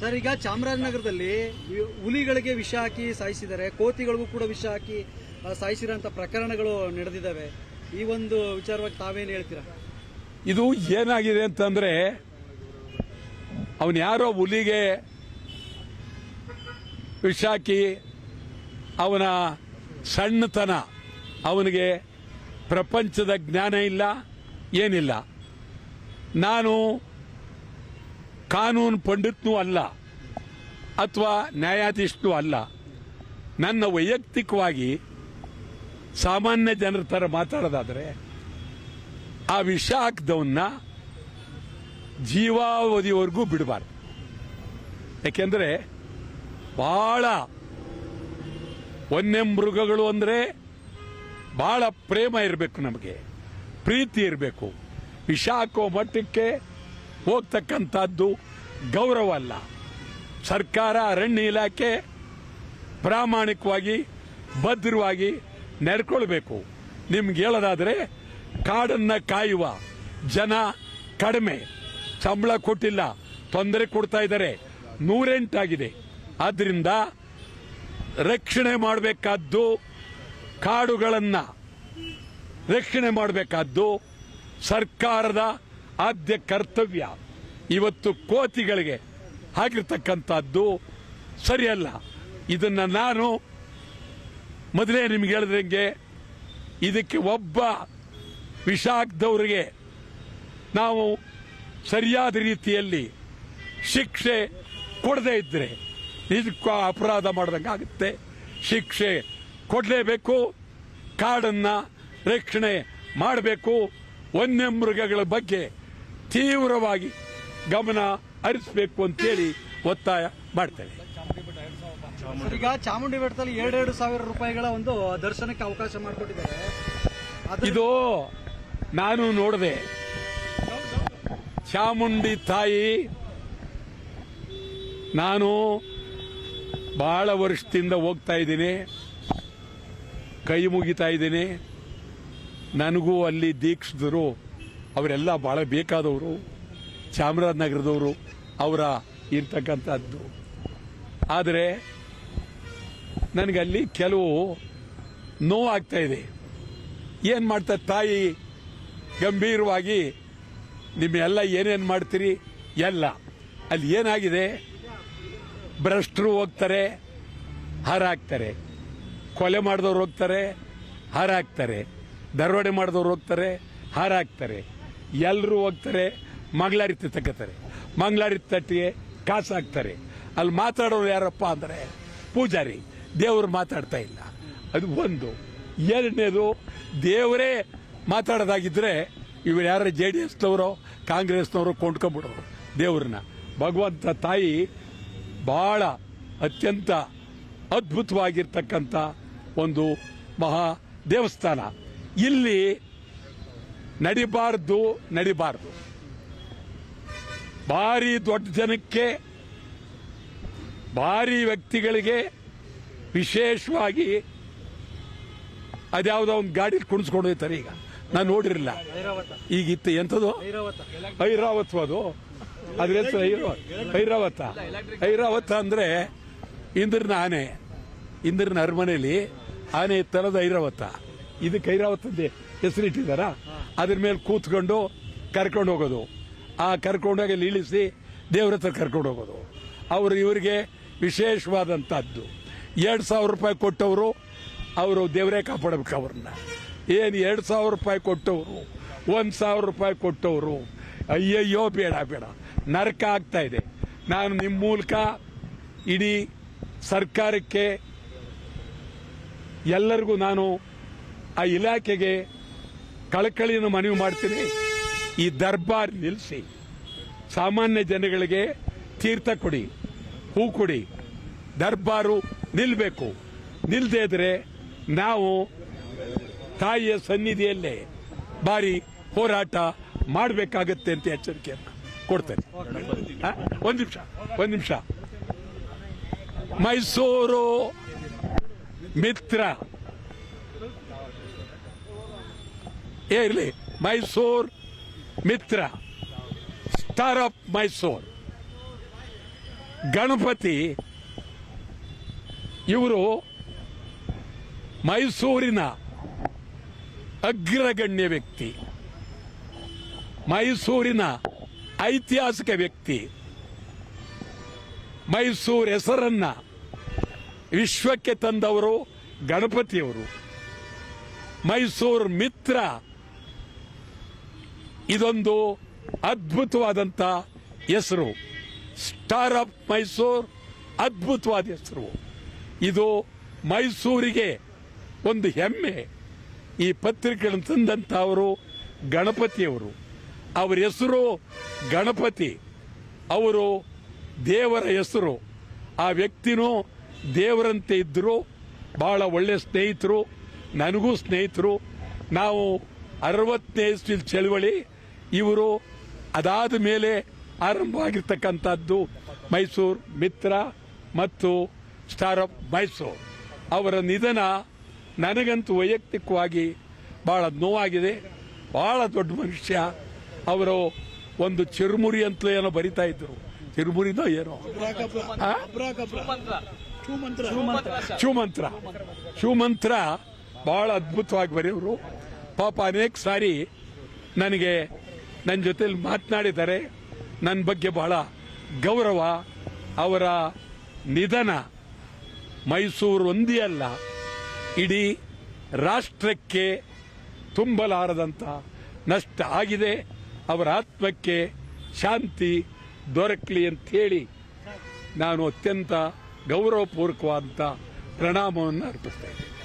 Sir, ಈಗ ಚಾಮರಾಜನಗರದಲ್ಲಿ ಹುಲಿಗಳಿಗೆ ವಿಷ ಹಾಕಿ ಸಾಯಿಸಿದ್ದಾರೆ, ಕೋತಿಗಳಿಗೂ ಕೂಡ ವಿಷ ಹಾಕಿ ಸಾಯಿಸಿರೋ ಸಾಯಿಸಿರೋಂಥ ಪ್ರಕರಣಗಳು ನಡೆದಿದ್ದಾವೆ. ಈ ಒಂದು ವಿಚಾರವಾಗಿ ತಾವೇನು ಹೇಳ್ತೀರಾ? ಇದು ಏನಾಗಿದೆ ಅಂತಂದ್ರೆ, ಅವನು ಯಾರೋ ಹುಲಿಗೆ ವಿಷ ಹಾಕಿ ಅವನ ಸಣ್ಣತನ, ಅವನಿಗೆ ಪ್ರಪಂಚದ ಜ್ಞಾನ ಇಲ್ಲ, ಏನಿಲ್ಲ. ನಾನು ಕಾನೂನು ಪಂಡಿತ್ನೂ ಅಲ್ಲ, ಅಥವಾ ನ್ಯಾಯಾಧೀಶನೂ ಅಲ್ಲ. ನನ್ನ ವೈಯಕ್ತಿಕವಾಗಿ ಸಾಮಾನ್ಯ ಜನರ ಥರ ಮಾತಾಡೋದಾದರೆ, ಆ ವಿಷ ಹಾಕಿದವನ್ನ ಜೀವಾವಧಿವರೆಗೂ ಬಿಡಬಾರ್ದು. ಯಾಕೆಂದರೆ ಭಾಳ ವನ್ಯ ಮೃಗಗಳು ಅಂದರೆ ಭಾಳ ಪ್ರೇಮ ಇರಬೇಕು ನಮಗೆ, ಪ್ರೀತಿ ಇರಬೇಕು. ವಿಷ ಹಾಕೋ ಮಟ್ಟಕ್ಕೆ ಹೋಗ್ತಕ್ಕಂಥದ್ದು ಗೌರವ ಅಲ್ಲ ಸರ್ಕಾರ ಅರಣ್ಯ ಇಲಾಖೆ ಪ್ರಾಮಾಣಿಕವಾಗಿ, ಭದ್ರವಾಗಿ ನಡ್ಕೊಳ್ಬೇಕು. ನಿಮ್ಗೆ ಹೇಳೋದಾದರೆ, ಕಾಡನ್ನು ಕಾಯುವ ಜನ ಕಡಿಮೆ. ಸಂಬಳ ಕೊಟ್ಟಿಲ್ಲ, ತೊಂದರೆ ಕೊಡ್ತಾ ಇದ್ದಾರೆ. ನೂರೆಂಟಾಗಿದೆ. ಆದ್ದರಿಂದ ರಕ್ಷಣೆ ಮಾಡಬೇಕಾದ್ದು ಕಾಡುಗಳನ್ನು ರಕ್ಷಣೆ ಮಾಡಬೇಕಾದ್ದು ಸರ್ಕಾರದ ಆದ್ಯ ಕರ್ತವ್ಯ ಇವತ್ತು ಕೋತಿಗಳಿಗೆ ಆಗಿರ್ತಕ್ಕಂಥದ್ದು ಸರಿಯಲ್ಲ. ಇದನ್ನು ನಾನು ಮೊದಲೇ ನಿಮ್ಗೆ ಹೇಳಿದ್ರಂಗೆ ಇದಕ್ಕೆ ಒಬ್ಬ ವಿಷ ನಾವು ಸರಿಯಾದ ರೀತಿಯಲ್ಲಿ ಶಿಕ್ಷೆ ಕೊಡದೇ ಇದ್ದರೆ ನಿಜಕ್ಕೂ ಅಪರಾಧ ಮಾಡ್ದಂಗೆ ಆಗುತ್ತೆ. ಶಿಕ್ಷೆ ಕೊಡಲೇಬೇಕು, ಕಾಡನ್ನು ರಕ್ಷಣೆ ಮಾಡಬೇಕು, ವನ್ಯ ಮೃಗಗಳ ಬಗ್ಗೆ ತೀವ್ರವಾಗಿ ಗಮನ ಹರಿಸಬೇಕು ಅಂತೇಳಿ ಒತ್ತಾಯ ಮಾಡ್ತೇವೆ. ಈಗ ಚಾಮುಂಡಿ ಬೆಟ್ಟದಲ್ಲಿ ಎರಡೆರಡು ಸಾವಿರ ರೂಪಾಯಿಗಳ ಒಂದು ದರ್ಶನಕ್ಕೆ ಅವಕಾಶ ಮಾಡಿಕೊಟ್ಟಿದ್ದಾರೆ. ಇದು ನಾನು ನೋಡಿದೆ. ಚಾಮುಂಡಿ ತಾಯಿ ನಾನು ಬಹಳ ವರ್ಷದಿಂದ ಹೋಗ್ತಾ ಇದ್ದೀನಿ. ಕೈ ಮುಗಿತಾ ಇದ್ದೀನಿ. ನನಗೂ ಅಲ್ಲಿ ದೀಕ್ಷಿತರು ಅವರೆಲ್ಲ ಬಹಳ ಬೇಕಾದವರು, ಚಾಮರಾಜನಗರದವರು, ಅವರ ಇರ್ತಕ್ಕಂಥದ್ದು. ಆದರೆ ನನಗಲ್ಲಿ ಕೆಲವು ನೋವಾಗ್ತಾ ಇದೆ. ಏನು ಮಾಡ್ತಾರೆ ತಾಯಿ? ಗಂಭೀರವಾಗಿ ನಿಮ್ಮೆಲ್ಲ ಏನೇನು ಮಾಡ್ತೀರಿ? ಎಲ್ಲ. ಅಲ್ಲಿ ಏನಾಗಿದೆ? ಭ್ರಷ್ಟರು ಹೋಗ್ತಾರೆ ಹಾರಾಕ್ತಾರೆ ಕೊಲೆ ಮಾಡಿದವ್ರು ಹೋಗ್ತಾರೆ ಹಾರಾಕ್ತಾರೆ ದರೋಡೆ ಮಾಡಿದವ್ರು ಹೋಗ್ತಾರೆ ಹಾರಾಕ್ತಾರೆ ಎಲ್ಲರೂ ಹೋಗ್ತಾರೆ ಮಂಗಳಾರತಿ ತಗೋತಾರೆ ಮಂಗಳಾರತಿ ತಟ್ಟಿಗೆ ಕಾಸು ಹಾಕ್ತಾರೆ. ಅಲ್ಲಿ ಮಾತಾಡೋರು ಯಾರಪ್ಪ ಅಂದರೆ ಪೂಜಾರಿ. ದೇವರು ಮಾತಾಡ್ತಾ ಇಲ್ಲ. ಅದು ಒಂದು. ಎರಡನೇದು, ದೇವರೇ ಮಾತಾಡೋದಾಗಿದ್ದರೆ ಇವರು ಯಾರು ಜೆ ಡಿ ಎಸ್ನವರು, ಕಾಂಗ್ರೆಸ್ನವರು ಕೊಂಡ್ಕೊಂಬಿಡೋರು ದೇವ್ರನ್ನ. ಭಗವಂತ ತಾಯಿ ಬಹಳ ಅತ್ಯಂತ ಅದ್ಭುತವಾಗಿರ್ತಕ್ಕಂಥ ಒಂದು ಮಹಾ ದೇವಸ್ಥಾನ. ಇಲ್ಲಿ ನಡಿಬಾರ್ದು ನಡಿಬಾರ್ದು. ಭಾರಿ ದೊಡ್ಡ ಜನಕ್ಕೆ, ಭಾರಿ ವ್ಯಕ್ತಿಗಳಿಗೆ ವಿಶೇಷವಾಗಿ ಅದ್ಯಾವುದೋ ಒಂದು ಗಾಡಿ ಕುಣಿಸ್ಕೊಂಡು ಹೋಯ್ತಾರೆ ಈಗ. ನಾನು ನೋಡಿರಲಿಲ್ಲ. ಈಗ ಇತ್ತು ಎಂಥದ್ದು ಐರಾವತ ಅದು. ಅದ್ರ ಹೆಸರು ಐರಾವತ ಐರಾವತ ಅಂದ್ರೆ ಇಂದ್ರನ ಆನೆ. ಇಂದ್ರನ ಅರಮನೆಯಲ್ಲಿ ಆನೆ ತರದ ಐರಾವತ ಇದಕ್ಕೆ ಐರಾವತದ ಹೆಸರಿಟ್ಟಿದಾರ ಅದ್ರ ಮೇಲೆ ಕೂತ್ಕೊಂಡು ಕರ್ಕೊಂಡು ಹೋಗೋದು. ಆ ಕರ್ಕೊಂಡೋಗಿ ಇಳಿಸಿ ದೇವ್ರ ಹತ್ರ ಕರ್ಕೊಂಡು ಹೋಗೋದು. ಅವರು ಇವರಿಗೆ ವಿಶೇಷವಾದಂಥದ್ದು ಎರಡು ಸಾವಿರ ರೂಪಾಯಿ ಕೊಟ್ಟವರು, ಅವರು ದೇವರೇ ಕಾಪಾಡಬೇಕು ಅವ್ರನ್ನ. ಏನು ಎರಡು ಸಾವಿರ ರೂಪಾಯಿ ಕೊಟ್ಟವರು, ಒಂದ್ ಸಾವಿರ ರೂಪಾಯಿ ಕೊಟ್ಟವರು. ಅಯ್ಯಯ್ಯೋ, ಬೇಡ ಬೇಡ. ನರಕ ಆಗ್ತಾ ಇದೆ. ನಾನು ನಿಮ್ಮ ಮೂಲಕ ಇಡೀ ಸರ್ಕಾರಕ್ಕೆ ಎಲ್ಲರಿಗೂ ನಾನು ಆ ಇಲಾಖೆಗೆ ಕಳಕಳಿಯನ್ನು ಮನವಿ ಮಾಡ್ತೀನಿ. ಈ ದರ್ಬಾರ್ ನಿಲ್ಲಿಸಿ. ಸಾಮಾನ್ಯ ಜನಗಳಿಗೆ ತೀರ್ಥ ಕೊಡಿ, ಹೂ ಕೊಡಿ. ದರ್ಬಾರು ನಿಲ್ಲಬೇಕು ನಿಲ್ದೇ ಇದ್ರೆ ನಾವು ತಾಯಿಯ ಸನ್ನಿಧಿಯಲ್ಲೇ ಬಾರಿ ಹೋರಾಟ ಮಾಡಬೇಕಾಗತ್ತೆ ಅಂತ ಎಚ್ಚರಿಕೆಯನ್ನು ಕೊಡ್ತೇನೆ. ಒಂದ್ ನಿಮಿಷ, ಒಂದು ನಿಮಿಷ. ಮೈಸೂರು ಮಿತ್ರ. ಏ, ಇರಲಿ. ಮೈಸೂರ್ ಮಿತ್ರ. Star of Mysore. ಗಣಪತಿ. ಇವರು ಮೈಸೂರಿನ ಅಗ್ರಗಣ್ಯ ವ್ಯಕ್ತಿ. ಮೈಸೂರಿನ ಐತಿಹಾಸಿಕ ವ್ಯಕ್ತಿ. ಮೈಸೂರು ಹೆಸರನ್ನ ವಿಶ್ವಕ್ಕೆ ತಂದವರು ಗಣಪತಿಯವರು. ಮೈಸೂರು ಮಿತ್ರ ಇದೊಂದು ಅದ್ಭುತವಾದಂಥ ಹೆಸರು. ಸ್ಟಾರ್ ಆಫ್ ಮೈಸೂರ್ ಅದ್ಭುತವಾದ ಹೆಸರು. ಇದು ಮೈಸೂರಿಗೆ ಒಂದು ಹೆಮ್ಮೆ. ಈ ಪತ್ರಿಕೆಗಳನ್ನು ತಂದಂಥವರು ಗಣಪತಿಯವರು. ಅವರ ಹೆಸರು ಗಣಪತಿ. ಅವರು ದೇವರ ಹೆಸರು. ಆ ವ್ಯಕ್ತಿನೂ ದೇವರಂತೆ ಇದ್ದರು ಬಹಳ ಒಳ್ಳೆ ಸ್ನೇಹಿತರು. ನನಗೂ ಸ್ನೇಹಿತರು. ನಾವು ಅರವತ್ತನೇ ಇಸ್ವಿಲ್ ಚಳವಳಿ ಇವರು ಅದಾದ ಮೇಲೆ ಆರಂಭವಾಗಿರ್ತಕ್ಕಂಥದ್ದು ಮೈಸೂರು ಮಿತ್ರ ಮತ್ತು ಸ್ಟಾರ್ ಆಫ್ ಮೈಸೂರು. ಅವರ ನಿಧನ ನನಗಂತೂ ವೈಯಕ್ತಿಕವಾಗಿ ಭಾಳ ನೋವಾಗಿದೆ. ಭಾಳ ದೊಡ್ಡ ಮನುಷ್ಯ. ಅವರು ಒಂದು ಚಿರುಮುರಿ ಅಂತಲೇ ಏನೋ ಬರಿತಾ ಇದ್ರು ಚಿರುಮುರಿನೋ ಏನೋ? ಶಿವಮಂತ್ರ ಶಿವಮಂತ್ರ ಬಹಳ ಅದ್ಭುತವಾಗಿ ಬರೆಯವರು. ಪಾಪ ಅನೇಕ ಸಾರಿ ನನಗೆ ನನ್ನ ಜೊತೆಲಿ ಮಾತನಾಡಿದ್ದಾರೆ ನನ್ನ ಬಗ್ಗೆ ಬಹಳ ಗೌರವ, ಅವರ ನಿಧನ. ಮೈಸೂರು ಒಂದೇ ಅಲ್ಲ, ಇಡೀ ರಾಷ್ಟ್ರಕ್ಕೆ ತುಂಬಲಾರದಂತ ನಷ್ಟ ಆಗಿದೆ. ಅವರ ಆತ್ಮಕ್ಕೆ ಶಾಂತಿ ದೊರಕಲಿ ಅಂತೇಳಿ ನಾನು ಅತ್ಯಂತ ಗೌರವಪೂರ್ವಕವಾದಂಥ ಪ್ರಣಾಮವನ್ನು ಅರ್ಪಿಸ್ತಾ ಇದ್ದೇನೆ.